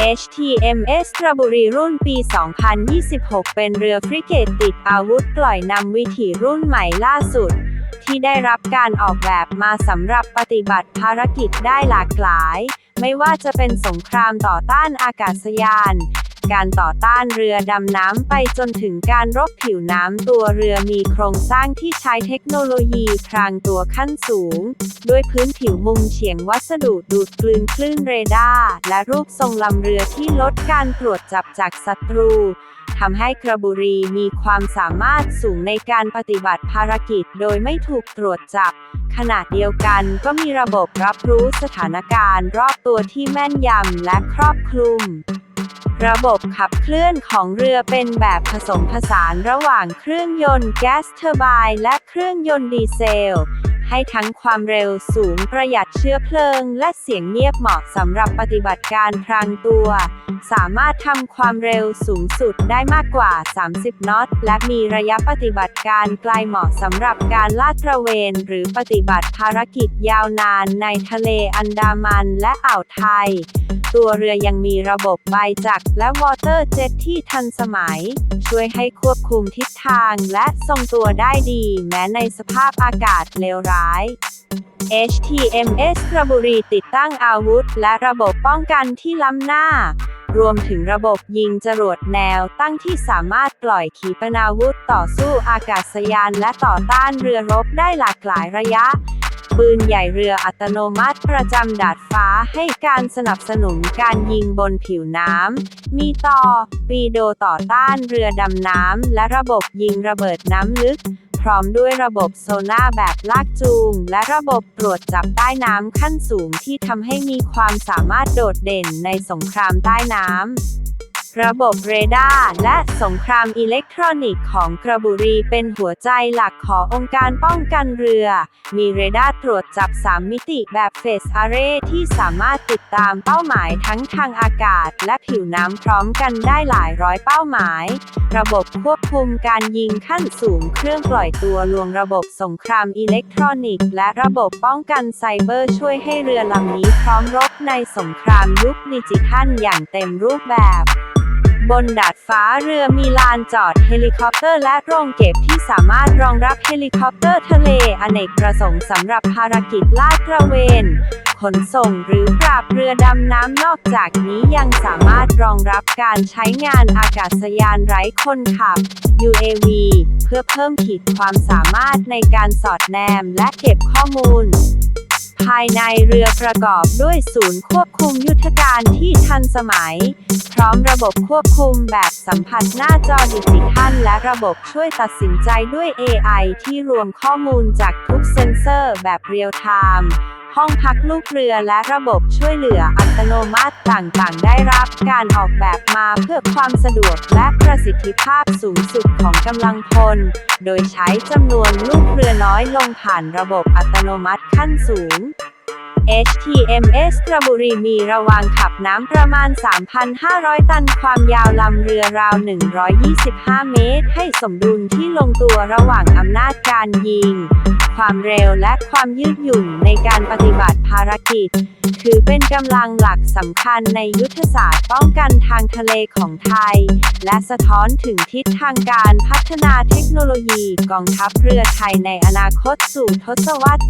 HTMS กระบุรีรุ่นปี 2026 เป็นเรือฟริเกตติดอาวุธปล่อยนำวิถีรุ่นใหม่ล่าสุด ที่ได้รับการออกแบบมาสำหรับปฏิบัติภารกิจได้หลากหลาย ไม่ว่าจะเป็นสงครามต่อต้านอากาศยาน การต่อต้านเรือดำน้ำไปจนถึงการรบผิวน้ำตัวเรือมีโครงสร้างที่ใช้เทคโนโลยีพรางตัวขั้นสูง ด้วยพื้นผิวมุมเฉียงวัสดุดูดกลืนคลื่นเรดาร์และรูปทรงลำเรือที่ลดการตรวจจับจากศัตรูทำให้กระบุรีมีความสามารถสูงในการปฏิบัติภารกิจโดยไม่ถูกตรวจจับ ขณะเดียวกันก็มีระบบรับรู้สถานการณ์รอบตัวที่แม่นยำและครอบคลุม ระบบขับเคลื่อนของเรือเป็นแบบผสมผสานระหว่างเครื่องยนต์แก๊สเทอร์ไบน์และเครื่องยนต์ดีเซล ให้ทั้งความเร็วสูงประหยัดเชื้อเพลิง และเสียงเงียบเหมาะสำหรับปฏิบัติการพรางตัว สามารถทำความเร็วสูงสุดได้มากกว่า 30 นอต และมีระยะปฏิบัติการไกลเหมาะสำหรับการลาดตระเวน หรือปฏิบัติภารกิจยาวนานในทะเลอันดามันและอ่าวไทย ตัวเรือยังมีระบบใบจักรและวอเตอร์เจ็ตที่ทันสมัย ช่วยให้ควบคุมทิศทางและทรงตัวได้ดีแม้ในสภาพอากาศเลวร้าย HTMS กระบุรีติดตั้งอาวุธ และระบบป้องกันที่ล้ำหน้า รวมถึงระบบยิงจรวดแนวตั้งที่สามารถปล่อยขีปนาวุธต่อสู้อากาศยานและต่อต้านเรือรบได้หลากหลายระยะ ปืนใหญ่เรืออัตโนมัติประจำดาดฟ้าให้การสนับสนุนการยิงบนผิวน้ำ มีต่อปีโดต่อต้านเรือดำน้ำ และระบบยิงระเบิดน้ำลึก พร้อมด้วยระบบโซน่าแบบลากจูง และระบบตรวจจับใต้น้ำขั้นสูงที่ทำให้มีความสามารถโดดเด่นในสงครามใต้น้ำ ระบบเรดาร์และสงครามอิเล็กทรอนิกส์ของกระบุรีเป็นหัวใจหลักขององค์การป้องกันเรือ มีเรดาร์ตรวจจับ 3 มิติแบบเฟสอาร์เรที่สามารถติดตามเป้าหมายทั้งทางอากาศ และผิวน้ำพร้อมกันได้หลายร้อยเป้าหมาย ระบบควบคุมการยิงขั้นสูงเครื่องปล่อยตัวลวงระบบสงครามอิเล็กทรอนิกส์ และระบบป้องกันไซเบอร์ช่วยให้เรือลำนี้พร้อมรบในสงครามยุคดิจิทัลอย่างเต็มรูปแบบ บนดาดฟ้าเรือมีลานจอดเฮลิคอปเตอร์และโรงเก็บที่สามารถรองรับเฮลิคอปเตอร์ทะเลอเนกประสงค์สำหรับภารกิจลาดตระเวน ขนส่งหรือปราบเรือดำน้ำนอกจากนี้ยังสามารถรองรับการใช้งานอากาศยานไร้คนขับ UAV เพื่อเพิ่มขีดความสามารถในการสอดแนมและเก็บข้อมูล ภายในเรือประกอบด้วยศูนย์ควบคุมยุทธการที่ทันสมัย พร้อมระบบควบคุมแบบสัมผัสหน้าจอดิจิทัลและระบบช่วยตัดสินใจด้วย AI ที่รวมข้อมูลจากทุกเซ็นเซอร์แบบเรียลไทม์ ห้องพักลูกเรือและระบบช่วยเหลืออัตโนมัติต่างๆ ได้รับการออกแบบมาเพื่อความสะดวกและประสิทธิภาพสูงสุดของกำลังพล โดยใช้จำนวนลูกเรือน้อยลงผ่านระบบอัตโนมัติขั้นสูง HTMS กระบุรีมีระวางขับน้ำประมาณ 3,500 ตันความยาวลำเรือราว 125 เมตร ให้สมดุลที่ลงตัวระหว่างอำนาจการยิง ความเร็วและความยืดหยุ่นในการปฏิบัติภารกิจ ถือเป็นกำลังหลักสำคัญในยุทธศาสตร์ป้องกันทางทะเลของไทย และสะท้อนถึงทิศทางการพัฒนาเทคโนโลยีกองทัพเรือไทยในอนาคตสู่ทศวรรษ